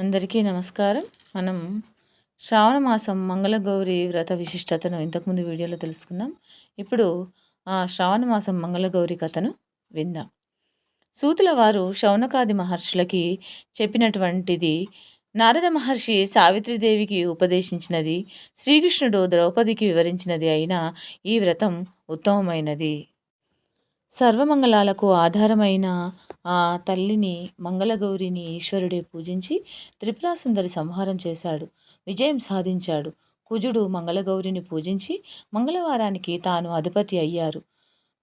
అందరికీ నమస్కారం. మనం శ్రావణ మాసం మంగళగౌరి వ్రత విశిష్టతను ఇంతకుముందు వీడియోలో తెలుసుకున్నాం. ఇప్పుడు ఆ శ్రావణ మాసం మంగళగౌరి కథను విందాం. సూతుల వారు శౌనకాది మహర్షులకి చెప్పినటువంటిది నారద మహర్షి సావిత్రిదేవికి ఉపదేశించినది శ్రీకృష్ణుడు ద్రౌపదికి వివరించినది అయినా ఈ వ్రతం ఉత్తమమైనది. సర్వమంగళాలకు ఆధారమైన ఆ తల్లిని మంగళగౌరిని ఈశ్వరుడే పూజించి త్రిపురాసుందరి సంహారం చేశాడు. విజయం సాధించాడు. కుజుడు మంగళగౌరిని పూజించి మంగళవారానికి తాను అధిపతి అయ్యారు.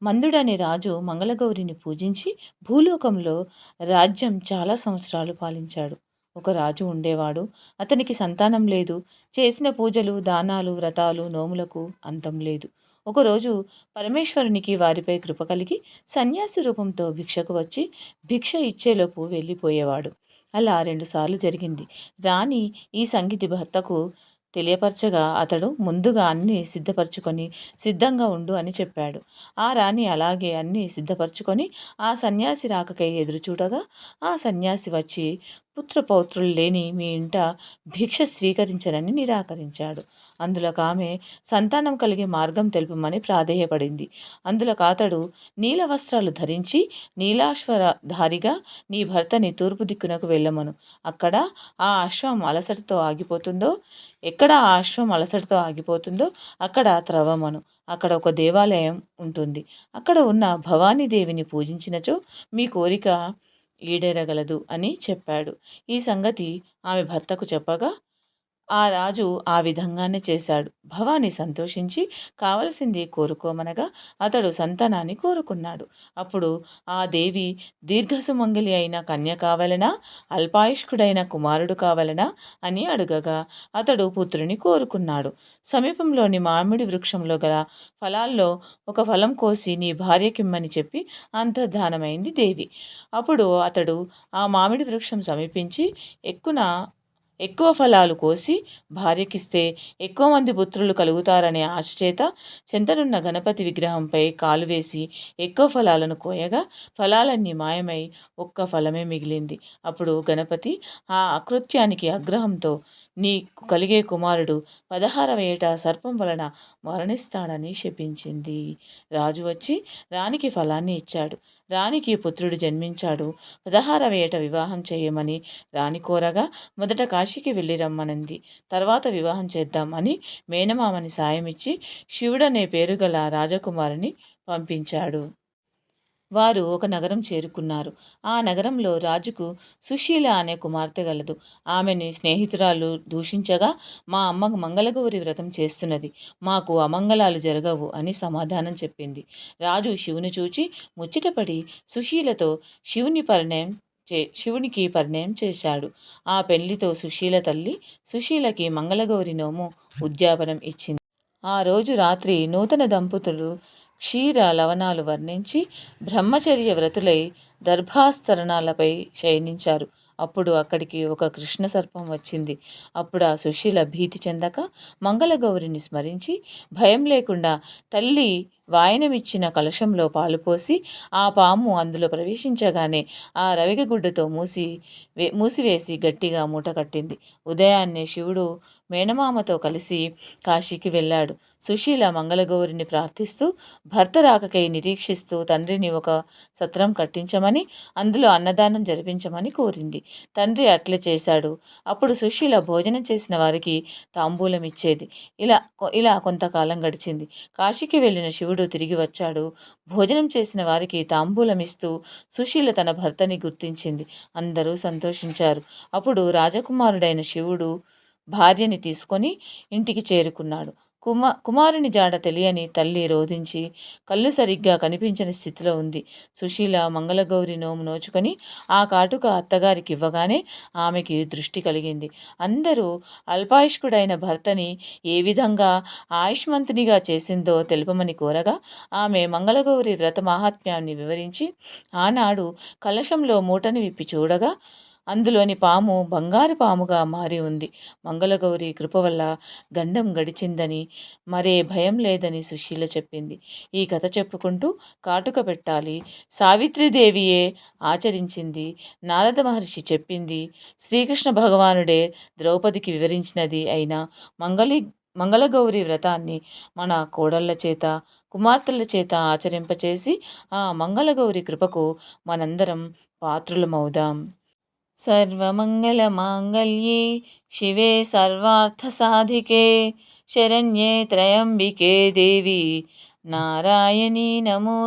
మందుడనే రాజు మంగళగౌరిని పూజించి భూలోకంలో రాజ్యం చాలా సంవత్సరాలు పాలించాడు. ఒక రాజు ఉండేవాడు. అతనికి సంతానం లేదు. చేసిన పూజలు దానాలు వ్రతాలు నోములకు అంతం లేదు. ఒకరోజు పరమేశ్వరునికి వారిపై కృప కలిగి సన్యాసి రూపంతో భిక్షకు వచ్చి భిక్ష ఇచ్చేలోపు వెళ్ళిపోయేవాడు. అలా రెండుసార్లు జరిగింది. రాణి ఈ సంగీతి భర్తకు తెలియపరచగా అతడు ముందుగా అన్నీ సిద్ధపరచుకొని సిద్ధంగా ఉండు అని చెప్పాడు. ఆ రాణి అలాగే అన్నీ సిద్ధపరచుకొని ఆ సన్యాసి రాకకై ఎదురుచూడగా ఆ సన్యాసి వచ్చి పుత్రపౌత్రులు లేని మీ ఇంట భిక్ష స్వీకరించనని నిరాకరించాడు. అందులోకి ఆమె సంతానం కలిగే మార్గం తెలుపమని ప్రాధేయపడింది. అందులోకి అతడు నీల వస్త్రాలు ధరించి నీలాశ్వరధారిగా నీ భర్తని తూర్పు దిక్కునకు వెళ్ళమను. అక్కడ ఆ అశ్వం అలసటతో ఆగిపోతుందో ఎక్కడ ఆ అశ్వం అలసటతో ఆగిపోతుందో అక్కడ త్రవమను. అక్కడ ఒక దేవాలయం ఉంటుంది. అక్కడ ఉన్న భవానీదేవిని పూజించినచో మీ కోరిక ఈడేరగలదు అని చెప్పాడు. ఈ సంగతి ఆమె భర్తకు చెప్పగా ఆ రాజు ఆ విధంగానే చేశాడు. భవాని సంతోషించి కావలసింది కోరుకోమనగా అతడు సంతానాన్ని కోరుకున్నాడు. అప్పుడు ఆ దేవి దీర్ఘసుమంగిలి అయిన కన్య కావలనా అల్పాయుష్కుడైన కుమారుడు కావలనా అని అడుగగా అతడు పుత్రుని కోరుకున్నాడు. సమీపంలోని మామిడి వృక్షంలో గల ఫలాల్లో ఒక ఫలం కోసి నీ భార్యకిమ్మని చెప్పి అంతర్ధానమైంది దేవి. అప్పుడు అతడు ఆ మామిడి వృక్షం సమీపించి ఎక్కున ఎక్కువ ఫలాలు కోసి భార్యకిస్తే ఎక్కువ మంది పుత్రులు కలుగుతారనే ఆశచేత చెంతనున్న గణపతి విగ్రహంపై కాలు వేసి ఎక్కువ ఫలాలను కోయగా ఫలాలన్నీ మాయమై ఒక్క ఫలమే మిగిలింది. అప్పుడు గణపతి ఆ అకృత్యానికి ఆగ్రహంతో నీకు కలిగే కుమారుడు పదహారవ ఏట సర్పం వలన మరణిస్తాడని శపించింది. రాజు వచ్చి రాణికి ఫలాన్ని ఇచ్చాడు. రాణికి పుత్రుడు జన్మించాడు. పదహారవ ఏట వివాహం చేయమని రాణి కోరగా మొదట కాశీకి వెళ్ళి రమ్మనంది. తర్వాత వివాహం చేద్దామని మేనమామని సాయం ఇచ్చి శివుడనే పేరు గల రాజకుమారిని పంపించాడు. వారు ఒక నగరం చేరుకున్నారు. ఆ నగరంలో రాజుకు సుశీల అనే కుమార్తె గలదు. ఆమెని స్నేహితురాలు దూషించగా మా అమ్మ మంగళగౌరి వ్రతం చేస్తున్నది. మాకు అమంగళాలు జరగవు అని సమాధానం చెప్పింది. రాజు శివుని చూచి ముచ్చటపడి సుశీలతో శివుని పరిణయం చే శివునికి పరిణయం చేశాడు. ఆ పెళ్ళితో సుశీల తల్లి సుశీలకి మంగళగౌరి నోము ఉద్యాపనం ఇచ్చింది. ఆ రోజు రాత్రి నూతన దంపతులు క్షీర లవణాలు వర్ణించి బ్రహ్మచర్య వ్రతులై దర్భాస్తరణాలపై శయనించారు. అప్పుడు అక్కడికి ఒక కృష్ణ సర్పం వచ్చింది. అప్పుడు ఆ సుశీల భీతి చెందక మంగళగౌరిని స్మరించి భయం లేకుండా తల్లి వాయనమిచ్చిన కలశంలో పాలు పోసి ఆ పాము అందులో ప్రవేశించగానే ఆ రవిక గుడ్డతో మూసి మూసివేసి గట్టిగా మూట కట్టింది. ఉదయాన్నే శివుడు మేనమామతో కలిసి కాశీకి వెళ్ళాడు. సుశీల మంగళగౌరిని ప్రార్థిస్తూ భర్త రాకకై నిరీక్షిస్తూ తండ్రిని ఒక సత్రం కట్టించమని అందులో అన్నదానం జరిపించమని కోరింది. తండ్రి అట్లే చేశాడు. అప్పుడు సుశీల భోజనం చేసిన వారికి తాంబూలం ఇచ్చేది. ఇలా ఇలా కొంతకాలం గడిచింది. కాశీకి వెళ్ళిన శివుడు తిరిగి వచ్చాడు. భోజనం చేసిన వారికి తాంబూలం ఇస్తూ సుశీల తన భర్తని గుర్తించింది. అందరూ సంతోషించారు. అప్పుడు రాజకుమారుడైన శివుడు భార్యని తీసుకొని ఇంటికి చేరుకున్నాడు. కుమా కుమారుని జాడ తెలియని తల్లి రోధించి కళ్ళు సరిగ్గా కనిపించని స్థితిలో ఉంది. సుశీల మంగళగౌరి నోము నోచుకొని ఆ కాటుక అత్తగారికి ఇవ్వగానే ఆమెకి దృష్టి కలిగింది. అందరూ అల్పాయుష్కుడైన భర్తని ఏ విధంగా ఆయుష్మంతునిగా చేసిందో తెలుపమని కోరగా ఆమె మంగళగౌరి వ్రత మహాత్మ్యాన్ని వివరించి ఆనాడు కలశంలో మూటని విప్పి చూడగా అందులోని పాము బంగారు పాముగా మారి ఉంది. మంగళగౌరి కృప వల్ల గండం గడిచిందని మరే భయం లేదని సుశీల చెప్పింది. ఈ కథ చెప్పుకుంటూ కాటుక పెట్టాలి. సావిత్రిదేవియే ఆచరించింది. నారద మహర్షి చెప్పింది శ్రీకృష్ణ భగవానుడే ద్రౌపదికి వివరించినది అయిన మంగళి మంగళగౌరి వ్రతాన్ని మన కోడళ్ళ చేత కుమార్తెల చేత ఆచరింపచేసి ఆ మంగళగౌరి కృపకు మనందరం పాత్రులమవుదాం. సర్వమంగళ మాంగళ్యే శివే సర్వార్థ సాధికే శరణ్యే త్రయంబికే దేవి నారాయణీ నమో